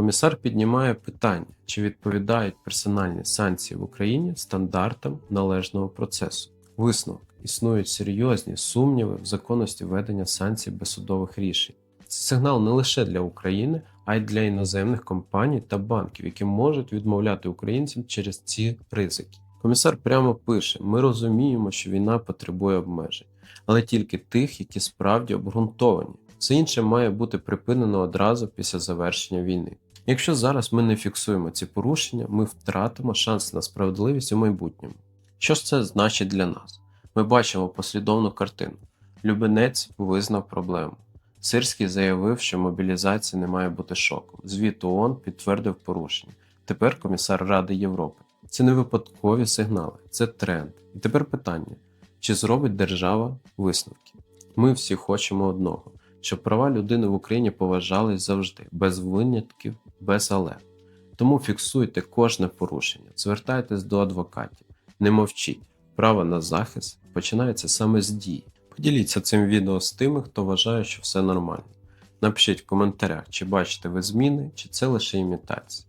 Комісар піднімає питання, чи відповідають персональні санкції в Україні стандартам належного процесу. Висновок існують серйозні сумніви в законності введення санкцій без судових рішень. Це сигнал не лише для України, а й для іноземних компаній та банків, які можуть відмовляти українцям через ці ризики. Комісар прямо пише: ми розуміємо, що війна потребує обмежень, але тільки тих, які справді обґрунтовані. Все інше має бути припинено одразу після завершення війни. Якщо зараз ми не фіксуємо ці порушення, ми втратимо шанс на справедливість у майбутньому. Що ж це значить для нас? Ми бачимо послідовну картину. Любенець визнав проблему. Сирський заявив, що мобілізація не має бути шоком. Звіт ООН підтвердив порушення. Тепер комісар Ради Європи. Це не випадкові сигнали, це тренд. І тепер питання: чи зробить держава висновки? Ми всі хочемо одного, щоб права людини в Україні поважались завжди, без винятків, без але. Тому фіксуйте кожне порушення, звертайтесь до адвокатів, не мовчіть. Право на захист починається саме з дії. Поділіться цим відео з тими, хто вважає, що все нормально. Напишіть в коментарях, чи бачите ви зміни, чи це лише імітація.